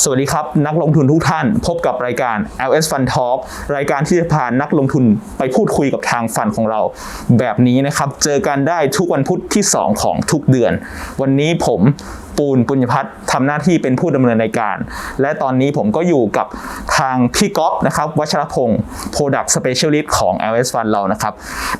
สวัสดีครับ นักลงทุนทุกท่าน พบกับรายการ LS Fund Talk รายการที่จะพานักลงทุนไปพูดคุยกับทางฟันของเรา แบบนี้นะครับ เจอกันได้ทุกวันพุธที่ 2 ของทุกเดือน วันนี้ผมปูนปุญญพัฒน์ทำหน้าที่เป็นผู้ดำเนินรายการ และตอนนี้ผมก็อยู่กับทางพี่ก๊อฟนะครับวัชรพงศ์ Product Specialist ของ LS Fund เรานะครับ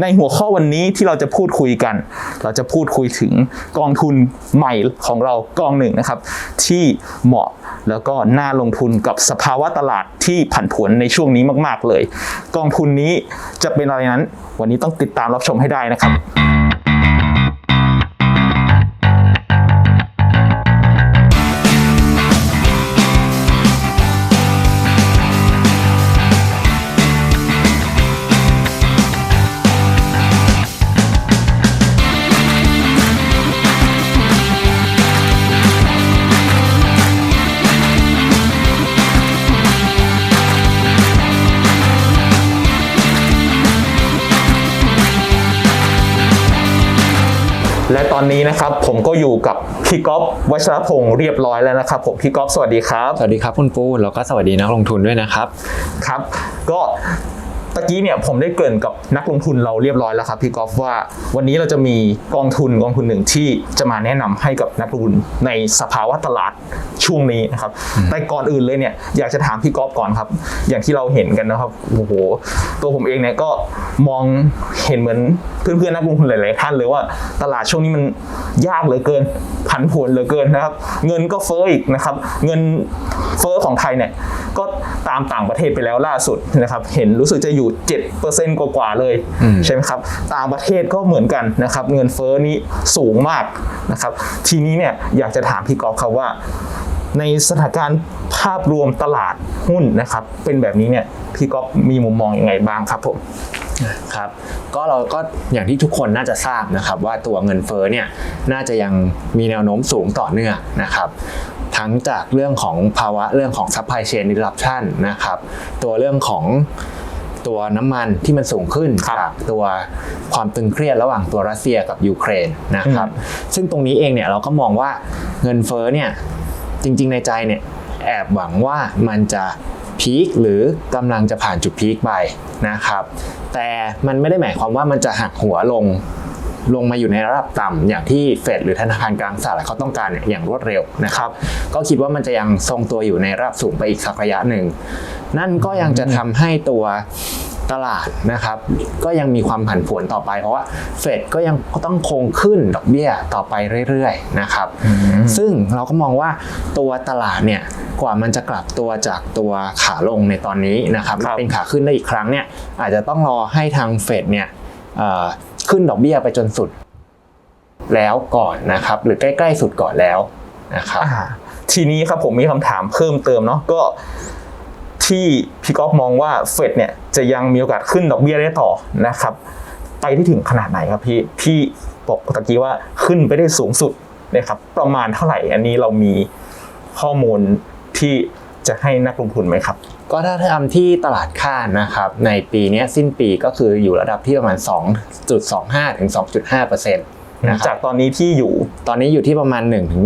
ในหัวข้อวันนี้ที่เราจะพูดคุยกัน เราจะพูดคุยถึงกองทุนใหม่ของเรากองหนึ่งนะครับ ที่เหมาะ แล้วก็น่าลงทุนกับสภาวะตลาดที่ผันผวนในช่วงนี้มาก ๆ เลย กองทุนนี้จะเป็นอะไรนั้น วันนี้ต้องติดตามรับชมให้ได้นะครับ และตอนนี้นะครับผมก็อยู่กับพี่ก๊อฟวัชรพงศ์เรียบร้อยแล้วนะครับผมพี่ก๊อฟสวัสดีครับ สวัสดีครับคุณปูแล้วก็สวัสดีนักลงทุนด้วยนะครับ ครับ ก็ ตะกี้เนี่ยผมได้เกริ่นกับนักลงทุนเราเรียบร้อยแล้วครับพี่กอล์ฟว่า วันนี้เราจะมีกองทุนกองทุนหนึ่งที่จะมาแนะนำให้กับนักลงทุนในสภาวะตลาดช่วงนี้นะครับ แต่ก่อนอื่นเลยเนี่ยอยากจะถามพี่กอล์ฟก่อนครับ อย่างที่เราเห็นกันนะครับโอ้โหตัวผมเองเนี่ยก็มองเห็นเหมือนเพื่อนๆนักลงทุนหลายๆท่านเลยว่าตลาดช่วงนี้มันยากเหลือเกินผันผวนเหลือเกินนะครับ เงินก็เฟ้ออีกนะครับ เงินเฟ้อของไทยเนี่ยก็ตามต่างประเทศไปแล้วล่าสุดนะครับ เห็นรู้สึกจะอยู่7%กว่าๆเลยอืมใช่ไหมครับต่างประเทศก็เหมือนกันนะครับ เงินเฟ้อนี้สูงมากนะครับ ทีนี้เนี่ยอยากจะถามพี่กอล์ฟครับว่า ในสถานการณ์ภาพรวมตลาดหุ้นนะครับ เป็นแบบนี้เนี่ยพี่กอล์ฟมีมุมมองยังไงบ้างครับผมครับก็เราก็อย่างที่ทุกคนน่าจะทราบนะครับว่าตัวเงินเฟ้อเนี่ยน่าจะยังมีแนวโน้มสูงต่อเนื่องนะครับทั้งจากเรื่องของภาวะเรื่องของ supply chain disruption นะครับตัวเรื่องของ ตัวน้ำมันที่มันสูงขึ้นครับจากตัวความตึงเครียดระหว่างตัวรัสเซียกับยูเครนนะครับซึ่งตรงนี้เองเนี่ยเราก็มองว่าเงินเฟ้อเนี่ยจริง ๆ ในใจเนี่ยแอบหวังว่ามันจะพีคหรือกำลังจะผ่านจุดพีคไปนะครับแต่มันไม่ได้หมายความว่ามันจะหักหัวลง ลงมาอยู่ในระดับต่ำอย่างที่เฟดหรือธนาคารกลางสหรัฐเขาต้องการเนี่ยอย่างรวดเร็วนะครับก็คิดว่ามันจะยังทรงตัวอยู่ในระดับสูงไปอีกสักระยะหนึ่ง นั่นก็ยังจะทำให้ตัวตลาดนะครับ ก็ยังมีความผันผวนต่อไป เพราะว่าเฟดก็ยังต้องคงขึ้นดอกเบี้ยต่อไปเรื่อยๆนะครับ ซึ่งเราก็มองว่าตัวตลาดเนี่ยกว่ามันจะกลับตัวจากตัวขาลงในตอนนี้นะครับครับเป็นขาขึ้นได้อีกครั้งเนี่ยอาจจะต้องรอให้ทางเฟดเนี่ยเอ่อ ขึ้นดอกเบี้ยไปจนสุด แล้วก่อนนะครับ หรือใกล้ๆสุดก่อนแล้วนะครับทีนี้ครับผมมีคำถามเพิ่มเติมเนาะก็ ที่พี่ก๊อฟมองว่าเฟดเนี่ยจะยังมีโอกาสขึ้นดอกเบี้ยได้ต่อนะครับ ไปที่ถึงขนาดไหนครับพี่พี่บอกตะกี้ว่าขึ้นไปได้สูงสุดนะครับ ประมาณเท่าไหร่ อันนี้เรามีข้อมูลที่ จะให้นักลงทุนไหมครับ ก็ถ้าทำที่ตลาดคาดนะครับในปีเนี้ยสิ้นปีก็คืออยู่ระดับที่ประมาณ 2.25ถึง2.5%นะคจารักบตอนนี้ที่อยู่ตอนนี้อยู่ที่ประมาณ1ถึง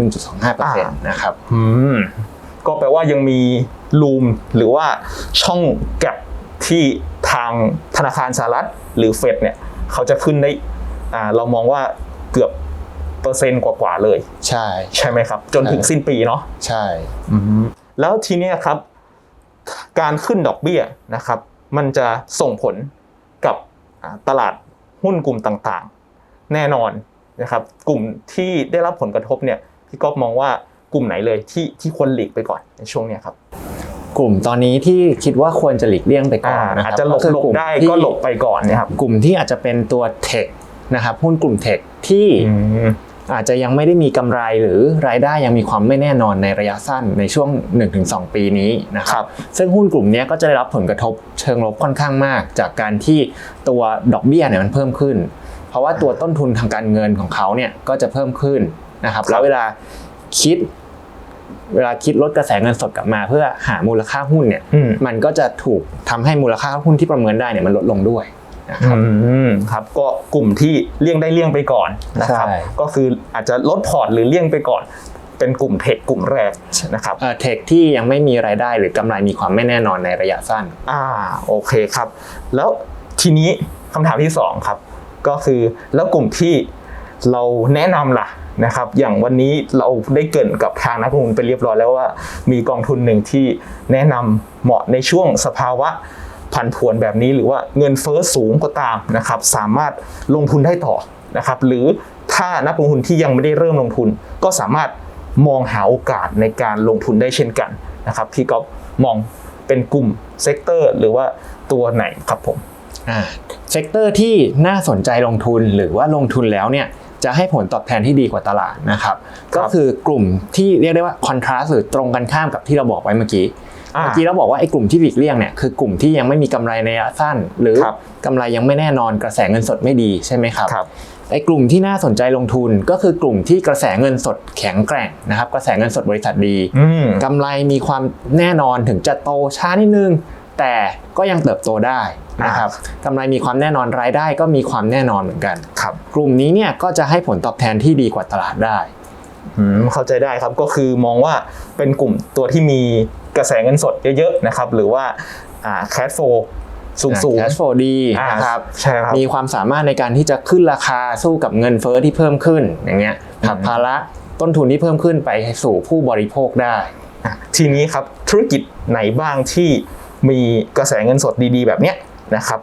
1.25%นะครับอืมก็แปลว่ายังมีรูมหรือว่าช่องแกลบที่ทางธนาคารสหรัฐหรือเฟดเนี่ย เขาจะขึ้นได้อ่าเรามองว่าเกือบเปอร์เซ็นต์กว่าๆเลย ใช่ ใช่ไหมครับ จนถึงสิ้นปีเนาะใช่ แล้วทีเนี้ยครับการขึ้นดอกเบี้ยนะครับ มันจะส่งผลกับอ่าตลาดหุ้นกลุ่มต่างๆ แน่นอนนะครับกลุ่มที่ได้รับผลกระทบเนี่ยพี่ก๊อฟมองว่ากลุ่มไหนเลยที่ที่ควรหลีกไปก่อนในช่วงเนี้ยครับกลุ่มตอนนี้ที่คิดว่าควรจะหลีกเลี่ยงไปก่อนอ่านะคอารัจบจะหลบคืหลบกลุ่มได้ที่ก็หลบไปก่อนนะครับกลุ่มที่อาจจะเป็นตัวเทคนะครับหุ้นกลุ่มเทคที่ อาจจะยังไม่ได้มีกำไรหรือรายได้ยังมีความไม่แน่นอนในระยะสั้นในช่วง 1-2 ปีนี้นะคครัรับบซึ่งหุ้นกลุ่มเนี้ยก็จะได้รับผลกระทบเชิงลบค่อนข้างมาก จากการที่ตัวดอกเบี้ยเนี่ยมันเพิ่มขึ้น เพราะว่าตัวต้นทุนทางการเงินของเขาเนี่ยก็จะเพิ่มขึ้นนะครับแล้วเวลาคิดเวลาคิดลดกระแสเงินสดกลับมา เพื่อหามูลค่าหุ้นเนี่ยอืมมันก็จะถูกทำให้มูลค่าหุ้นที่ประเมินได้เนี่ยมันลดลงด้วย นะครับอืมครับก็กลุ่มที่เลี่ยงได้เลี่ยงไปก่อนนะครับใช่ก็คืออาจจะลดพอร์ตหรือเลี่ยงไปก่อนแเป็นกลุ่มเทคกลุ่มแรกนะครับเอ่อเทคที่ยังไม่มีรายได้หรือกำไรมีความไม่แน่นอนในระยะสั้นอ่าโอเคครับ แล้วทีนี้คำถามที่สองครับก็คือแล้วกลุ่มที่เราแนะนำล่ะนะครับ อย่างวันนี้เราได้เกรินกับทางนักลงทุนไปเรียบร้อยแล้วว่า มีกองทุนหนึ่งที่แนะนำเหมาะในช่วงสภาวะ ผันผวนแบบนี้หรือว่าเงินเฟ้อสูงก็ตามนะครับ สามารถลงทุนได้ต่อนะครับ หรือถ้านักลงทุนที่ยังไม่ได้เริ่มลงทุน ก็สามารถมองหาโอกาสในการลงทุนได้เช่นกันนะครับพี่ก๊อฟมองเป็นกลุ่มเซกเตอร์หรือว่าตัวไหนครับผมอ่าเซกเตอร์ที่น่าสนใจลงทุนหรือว่าลงทุนแล้วเนี่ยจะให้ผลตอบแทนที่ดีกว่าตลาดนะครับครับก็คือกลุ่มที่เรียกได้ว่าคอนทราสหรือตรงกันข้ามกับที่เราบอกไว้เมื่อกี้อ่า เมื่อกี้เราบอกว่าไอ้กลุ่มที่หลีกเลี่ยงเนี่ยคือกลุ่มที่ยังไม่มีกำไรในระยะสั้น หรือครับกำไรยังไม่แน่นอนกระแสเงินสดไม่ดีใช่ไหมครับครับไอ้กลุ่มที่น่าสนใจลงทุนก็คือกลุ่มที่กระแสเงินสดแข็งแกร่งนะครับ กระแสเงินสดบริษัทดีอืมกำไรมีความแน่นอนถึงจะโตช้านิดนึง แต่ก็ยังเติบโตได้นะครับกำไรมีความแน่นอนรายได้ก็มีความแน่นอนเหมือนกันครับกลุ่มนี้เนี่ยก็จะให้ผลตอบแทนที่ดีกว่าตลาดได้อืม เข้าใจได้ครับก็คือมองว่าเป็นกลุ่มตัวที่มีกระแสเงินสดเยอะๆนะครับ หรือว่าอ่าแคชโฟสูงสูงแคชโฟดีอ่านะครับใช่ครับมีความสามารถในการที่จะขึ้นราคาสู้กับเงินเฟ้อที่เพิ่มขึ้นอย่างเงี้ยผลักภาระต้นทุนที่เพิ่มขึ้นไปสู่ผู้บริโภคได้อะทีนี้ครับธุรกิจไหนบ้างที่มีกระแสเงินสดดีๆ แบบเนี้ยนะครับ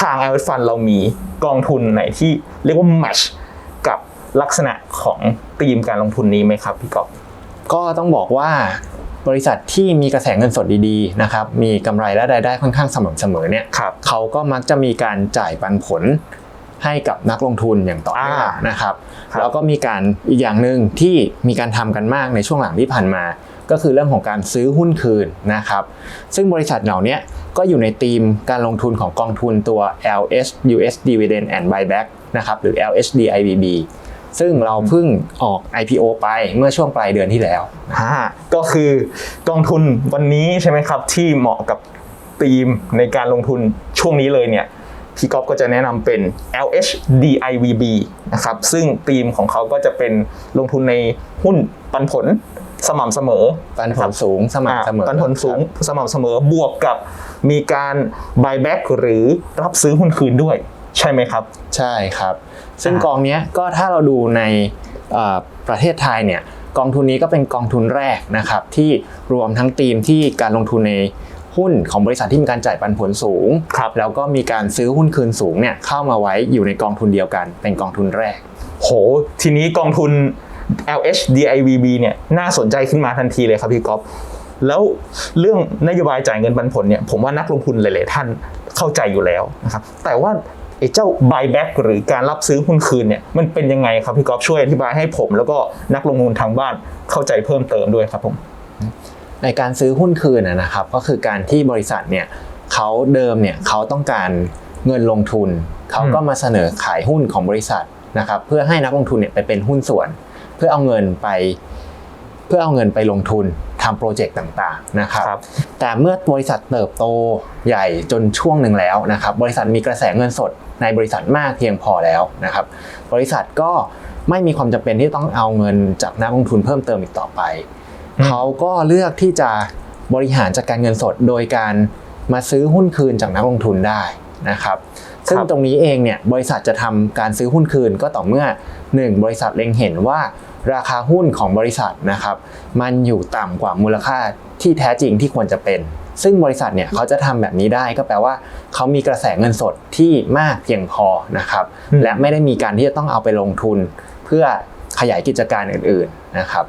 ทาง i อ Fund เรามีกองทุนไหนที่เรียกว่า match กับ ลักษณะของธีมการลงทุนนี้ไหมครับพี่กอบก็ต้องบอกว่าบริษัทที่มีกระแสเงินสดดีๆนะครับมีกำไรและรายได้ค่อนข้างสม่ำเสมอเนี่ยครับเขาก็มักจะมีการจ่ายปันผลให้กับนักลงทุนอย่างต่อเนื่องอ่านะครับครับแล้วก็มีการอีกอย่างหนึ่งที่มีการทำกันมากในช่วงหลังที่ผ่านมา ก็คือเรื่องของการซื้อหุ้นคืนนะครับซึ่งบริษัทเหล่านี้ก็อยู่ในธีมการลงทุนของกองทุนตัว LS US Dividend and Buyback นะครับหรือ LHD IBB ซึ่งเราเพิ่งออก IPO ไปเมื่อช่วงปลายเดือนที่แล้วอ่าก็คือกองทุนวันนี้ใช่ไหมครับ ที่เหมาะกับธีมในการลงทุนช่วงนี้เลยเนี่ยพี่ก๊อฟก็จะแนะนำเป็น LHDIVB นะครับ ซึ่งธีมของเขาก็จะเป็นลงทุนในหุ้นปันผลสม่ำเสมอ ปันผลสูงสม่ำเสมอ ปันผลสูงสม่ำเสมอบวกกับมีการ buyback หรือรับซื้อหุ้นคืนด้วย ใช่ไหมครับ ใช่ครับ ซึ่งอ่ากองเนี้ยก็ถ้าเราดูในเอ่อประเทศไทยเนี่ยกองทุนนี้ก็เป็นกองทุนแรกนะครับที่รวมทั้งธีมที่การลงทุนในหุ้นของบริษัทที่มีการจ่ายปันผลสูงครับแล้วก็มีการซื้อหุ้นคืนสูงเนี่ยเข้ามาไว้อยู่ในกองทุนเดียวกัน เป็นกองทุนแรก โห ทีนี้กองทุน LHDIVB เนี่ยน่าสนใจขึ้นมาทันทีเลยครับพี่ก๊อฟแล้วเรื่องนโยบายจ่ายเงินปันผลเนี่ยผมว่านักลงทุนหลาย ๆ ท่านเข้าใจอยู่แล้วนะครับแต่ว่า ไอ้เจ้า buyback หรือการรับซื้อหุ้นคืนเนี่ยมันเป็นยังไงครับพี่ก๊อฟช่วยอธิบายให้ผม แล้วก็นักลงทุนทางบ้านเข้าใจเพิ่มเติมด้วยครับผมในการซื้อหุ้นคืนนะครับ ก็คือการที่บริษัทเนี่ยเขาเดิมเนี่ยเขาต้องการเงินลงทุน เขาก็มาเสนอขายหุ้นของบริษัทนะครับ เพื่อให้นักลงทุนเนี่ยไปเป็นหุ้นส่วน เพื่อเอาเงินไป เพื่อเอาเงินไปลงทุน ทำโปรเจกต์ต่างๆนะครับครับแต่เมื่อบริษัทเติบโตใหญ่จนช่วงหนึ่งแล้วนะครับบริษัทมีกระแสเงินสดในบริษัทมากเพียงพอแล้วนะครับบริษัทก็ไม่มีความจำเป็นที่ต้องเอาเงินจากนักลงทุนเพิ่มเติมอีกต่อไปอืมเขาก็เลือกที่จะบริหารจัดการเงินสดโดยการมาซื้อหุ้นคืนจากนักลงทุนได้นะครับซึ่งตรงนี้เองเนี่ยบริษัทจะทำการซื้อหุ้นคืนก็ต่อเมื่อ 1 บริษัทเล็งเห็นว่า ราคาหุ้นของบริษัทนะครับ มันอยู่ต่ำกว่ามูลค่าที่แท้จริงที่ควรจะเป็น ซึ่งบริษัทเนี่ยเขาจะทำแบบนี้ได้ก็แปลว่า เขามีกระแสเงินสดที่มากเพียงพอนะครับอืมและไม่ได้มีการที่จะต้องเอาไปลงทุน เพื่อขยายกิจการอื่นๆนะครับ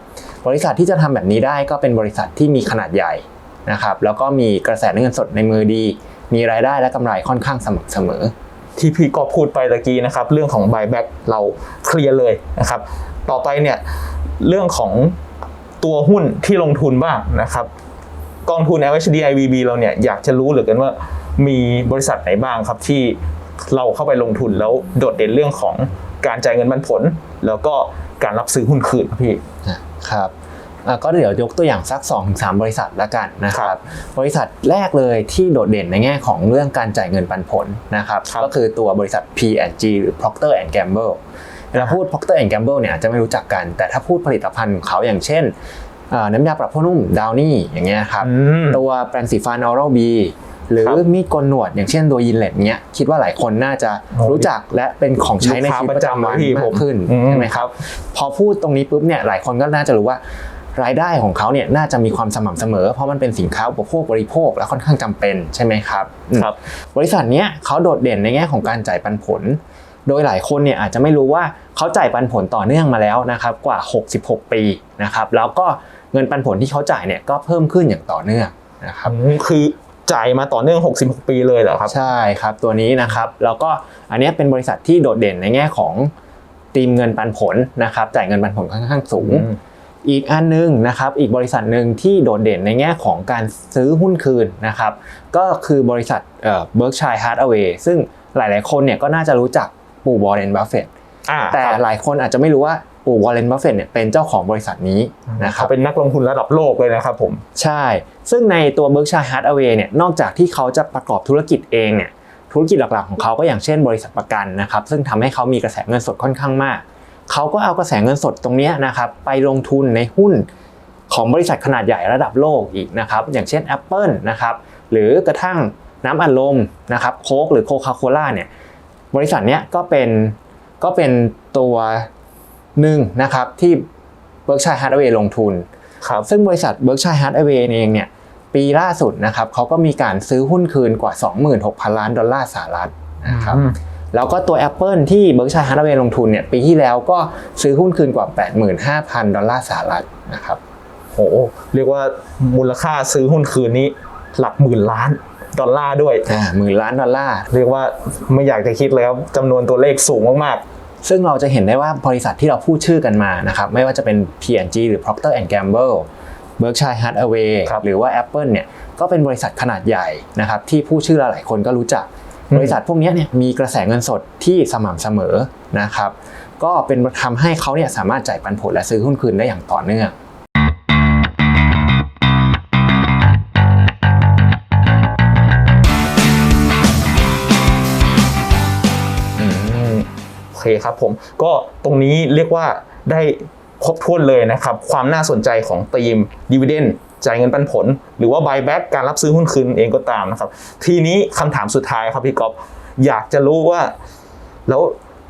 บริษัทที่จะทำแบบนี้ได้ก็เป็นบริษัทที่มีขนาดใหญ่นะครับ แล้วก็มีกระแสเงินสดในมือดี มีรายได้และกำไรค่อนข้างสม่ำเสมอที่พี่ก็พูดไปตะกี้นะครับ เรื่องของ buyback เราเคลียร์เลยนะครับ ต่อไปเนี่ยเรื่องของตัวหุ้นที่ลงทุนบ้างนะครับกองทุน LHDIVB เราเนี่ยอยากจะรู้เหลือเกินว่ามีบริษัทไหนบ้างครับที่เราเข้าไปลงทุนแล้วโดดเด่นเรื่องของการจ่ายเงินปันผล แล้วก็การรับซื้อหุ้นคืนครับพี่ครับอะก็เดี๋ยวยกตัวอย่างสัก2-3บริษัทละกันนะคครัรับบบริษัทแรกเลยที่โดดเด่นในแง่ของเรื่องการจ่ายเงินปันผลนะครับครับก็คือตัวบริษัท P&G หรือ Procter Gamble เวลาพูด Procter Gamble เนี่ยอาจจะไม่รู้จักกัน แต่ถ้าพูดผลิตภัณฑ์ของเขาอย่างเช่นเอ่อน้ำยาปรับผ้านุ่มดาวนี่อย่างเงี้ยครับอืมตัวแปรงสีฟัน Oral B หรือครับมีดโกนหนวดอย่างเช่นตัวยินเลตเงี้ยคิดว่าหลายคนน่าจะโอ้รู้จักและเป็นของใช้ในชีวิตประจำวันพี่มากขึ้นอืใช่ไหมครับบพอพูดตรงนี้ปุ๊บเนี่ยหลายคนก็น่าจะรู้ว่ารายได้ของเขาเนี่ยน่าจะมีความสม่ำเสมอ เพราะมันเป็นสินค้าอุปโภคบริโภคและค่อนข้างจำเป็นใช่ไหมครับอืมครับ บริษัทเนี้ยเขาโดดเด่นในแง่ของการจ่ายปันผล โดยหลายคนเนี่ยอาจจะไม่รู้ว่าเขาจ่ายปันผลต่อเนื่องมาแล้วนะครับกว่า 66 ปีนะครับแล้วก็เงินปันผลที่เขาจ่ายเนี่ยก็เพิ่มขึ้นอย่างต่อเนื่องนะครับอืมคือจ่ายมาต่อเนื่อง 66 ปีเลยเหรอครับใช่ครับตัวนี้นะครับแล้วก็อันเนี้ยเป็นบริษัทที่โดดเด่นในแง่ของตีมเงินปันผลนะครับจ่ายเงินปันผลค่อนข้างสูงอืมอีกอันหนึงนะครับอีกบริษัทหนึ่งที่โดดเด่นในแง่ของการซื้อหุ้นคืนนะครับก็คือบริษัทเอ่อ Berkshire Hathaway ซึ่งหลาย ๆ คนเนี่ยก็น่าจะรู้จัก ปู่วอร์เรนบัฟเฟตอ่าแต่ครับหลายคนอาจจะไม่รู้ว่าปู่วอร์เรนบัฟเฟตเนี่ยเป็นเจ้าของบริษัทนี้นะครัเขาบเป็นนักลงทุนระดับโลกเลยนะครับผม ใช่ ซึ่งในตัว Berkshire Hathaway เนี่ยนอกจากที่เขาจะประกอบธุรกิจเองเนี่ยธุรกิจหลักๆของเขาก็อย่างเช่นบริษัทประกันนะครับซึ่งทำให้เขามีกระแสเงินสดค่อนข้างมาก เขาก็เอากระแสเงินสดตรงเนี้ยนะครับไปลงทุนในหุ้นของบริษัทขนาดใหญ่ระดับโลกอีกนะครับอย่างเช่น Apple นะครับหรือกระทั่งน้ำอัดลมนะครับโค้กหรือโคคาโคล่าเนี่ย บริษัทเนี้ยก็เป็นก็เป็นตัวหนึ่งนะครับที่ Berkshire Hathaway ลงทุนครับซึ่งบริษัท Berkshire Hathaway เองเนี่ยปีล่าสุดนะครับเขาก็มีการซื้อหุ้นคืนกว่า 26,000 ล้านดอลลาร์สหรัฐนะครับอืมแล้วก็ตัว Apple ที่ Berkshire Hathaway ลงทุนเนี่ยปีที่แล้วก็ซื้อหุ้นคืนกว่า 85,000 ดอลลาร์สหรัฐนะครับโหเรียกว่ามูลค่าซื้อหุ้นคืนนี้หลักหมื่นล้าน ดอลลาร์ด้วยอ่าหมื่นล้านดอลลาร์เรียกว่าไม่อยากจะคิดแล้วจำนวนตัวเลขสูงมากซึ่งเราจะเห็นได้ว่าบริษัทที่เราพูดชื่อกันมานะครับไม่ว่าจะเป็น P&G หรือ Procter Gamble Berkshire Hathaway ครับหรือว่า Apple เนี่ยก็เป็นบริษัทขนาดใหญ่นะครับที่ผู้ชื่อหลายๆคนก็รู้จักอืมบริษัทพวกเนี้ยเนี่ยมีกระแสเงินสดที่สม่ำเสมอนะครับก็เป็นทำให้เขาเนี่ยสามารถจ่ายปันผลและซื้อหุ้นคืนได้อย่างต่อเนื่อง เคครับผมก็ตรงนี้เรียกว่าได้ครบถ้วนเลยนะครับ ความน่าสนใจของธีมดีเวเดนจ่ายเงินปันผล หรือว่า buyback การรับซื้อหุ้นคืนเองก็ตามนะครับ ทีนี้คำถามสุดท้ายครับพี่ก๊อฟอยากจะรู้ว่า แล้ว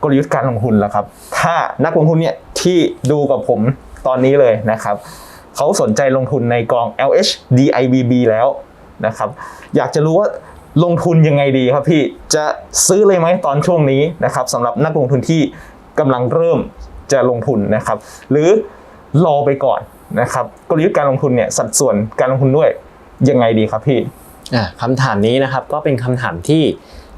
กลยุทธ์การลงทุนล่ะครับ ถ้านักลงทุนเนี่ยที่ดูกับผมตอนนี้เลยนะครับเขาสนใจลงทุนในกอง LH DIBB แล้วนะครับ อยากจะรู้ว่า ลงทุนยังไงดีครับพี่จะซื้อเลยไหมตอนช่วงนี้นะครับสำหรับนักลงทุนที่กำลังเริ่มจะลงทุนนะครับ หรือรอไปก่อนนะครับกลยุทธ์การลงทุนเนี่ยสัดส่วนการลงทุนด้วยยังไงดีครับพี่อะคำถามนี้นะครับก็เป็นคำถามที่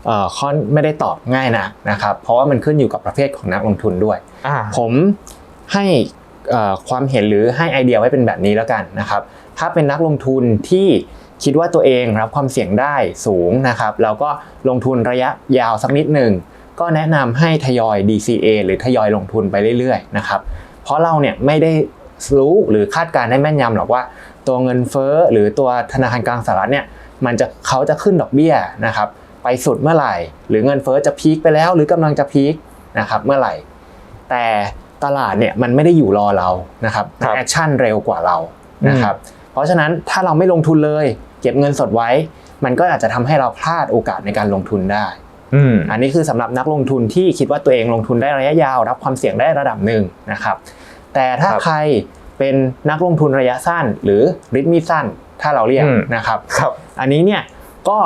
เอ่อค่อนไม่ได้ตอบง่ายนะนะครับ เพราะว่ามันขึ้นอยู่กับประเภทของนักลงทุนด้วยอ่าผมให้เอ่อความเห็นหรือให้ไอเดียไว้เป็นแบบนี้แล้วกันนะครับ ถ้าเป็นนักลงทุนที่ คิดว่าตัวเองรับความเสี่ยงได้สูงนะครับแล้วก็ลงทุนระยะยาวสักนิดหนึ่งก็แนะนำให้ทยอย DCA หรือทยอยลงทุนไปเรื่อยๆนะครับเพราะเราเนี่ยไม่ได้รู้หรือคาดการณ์ได้แม่นยำหรอกว่า ตัวเงินเฟ้อหรือตัวธนาคารกลางสหรัฐเนี่ยมันจะเขาจะขึ้นดอกเบี้ยนะครับไปสุดเมื่อไหร่ หรือเงินเฟ้อจะพีคไปแล้ว หรือกำลังจะพีคนะครับเมื่อไหร่ แต่ตลาดเนี่ยมันไม่ได้อยู่รอเรานะครับครับแอคชั่นเร็วกว่าเรานะครับเพราะฉะนั้นถ้าเราไม่ลงทุนเลยเก็บเงินสดไว้ มันก็อาจจะทำให้เราพลาดโอกาสในการลงทุนได้อืมอันนี้คือสำหรับนักลงทุนที่คิดว่าตัวเองลงทุนได้ระยะยาว รับความเสี่ยงได้ระดับหนึ่งนะครับ แต่ถ้าครับใครเป็นนักลงทุนระยะสั้น หรือริทมีสั้น ถ้าเราเรียกอืมนะครับครับ อันนี้เนี่ยก็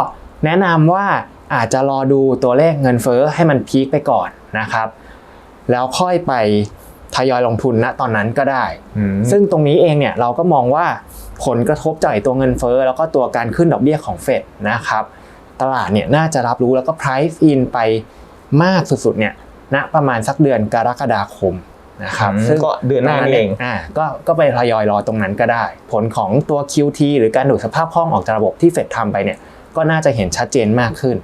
แนะนำว่าอาจจะรอดูตัวเลขเงินเฟ้อให้มันพีคไปก่อนนะครับ แล้วค่อยไปทยอยลงทุนณตอนนั้นก็ได้อืมซึ่งตรงนี้เองเนี่ยเราก็มองว่า ผลกระทบจากไอ้ตัวเงินเฟ้อแล้วก็ตัวการขึ้นดอกเบี้ยของเฟดนะครับ ตลาดเนี่ยน่าจะรับรู้แล้วก็ price in ไปมากสุดๆเนี่ยณประมาณสักเดือนกรกฎาคมนะครับอืมซึ่งก็เดือนหน้านี่เองอ่าก็ก็ไปทยอยรอตรงนั้นก็ได้ ผลของตัว QT หรือการดูดสภาพคล่องออกจากระบบที่เฟดทำไปเนี่ยก็น่าจะเห็นชัดเจนมากขึ้น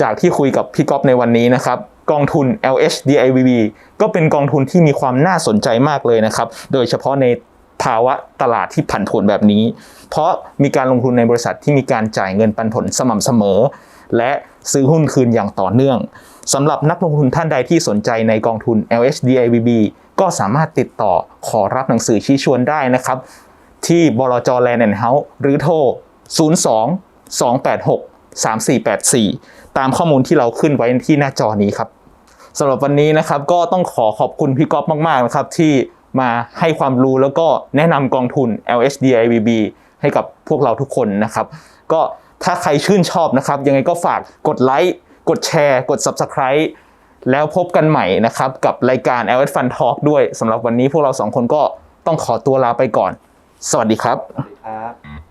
จากที่คุยกับพี่ก๊อฟในวันนี้นะครับกองทุน LH DIVB ก็เป็นกองทุนที่มีความน่าสนใจมากเลยนะครับ โดยเฉพาะใน ภาวะตลาดที่ผันผวนแบบนี้ เพราะมีการลงทุนในบริษัทที่มีการจ่ายเงินปันผลสม่ำเสมอ และซื้อหุ้นคืนอย่างต่อเนื่องสำหรับนักลงทุนท่านใดที่สนใจในกองทุน LHDIVB ก็สามารถติดต่อขอรับหนังสือชี้ชวนได้นะครับ ที่บลจแลนด์เฮาส์หรือโทร 02 286 3484 ตามข้อมูลที่เราขึ้นไว้ที่หน้าจอนี้ครับสำหรับวันนี้นะครับก็ต้องขอขอบคุณพี่ก๊อฟมากๆนะครับที่ มาให้ความรู้แล้วก็แนะนำกองทุน LHDIVB ให้กับพวกเราทุกคนนะครับ ก็ถ้าใครชื่นชอบนะครับ ยังไงก็ฝากกดไลค์กดแชร์ กด Subscribe แล้วพบกันใหม่นะครับ กับรายการ LS Fun Talk ด้วยสำหรับวันนี้พวกเราสองคนก็ต้องขอตัวลาไปก่อน สวัสดีครับ ครับ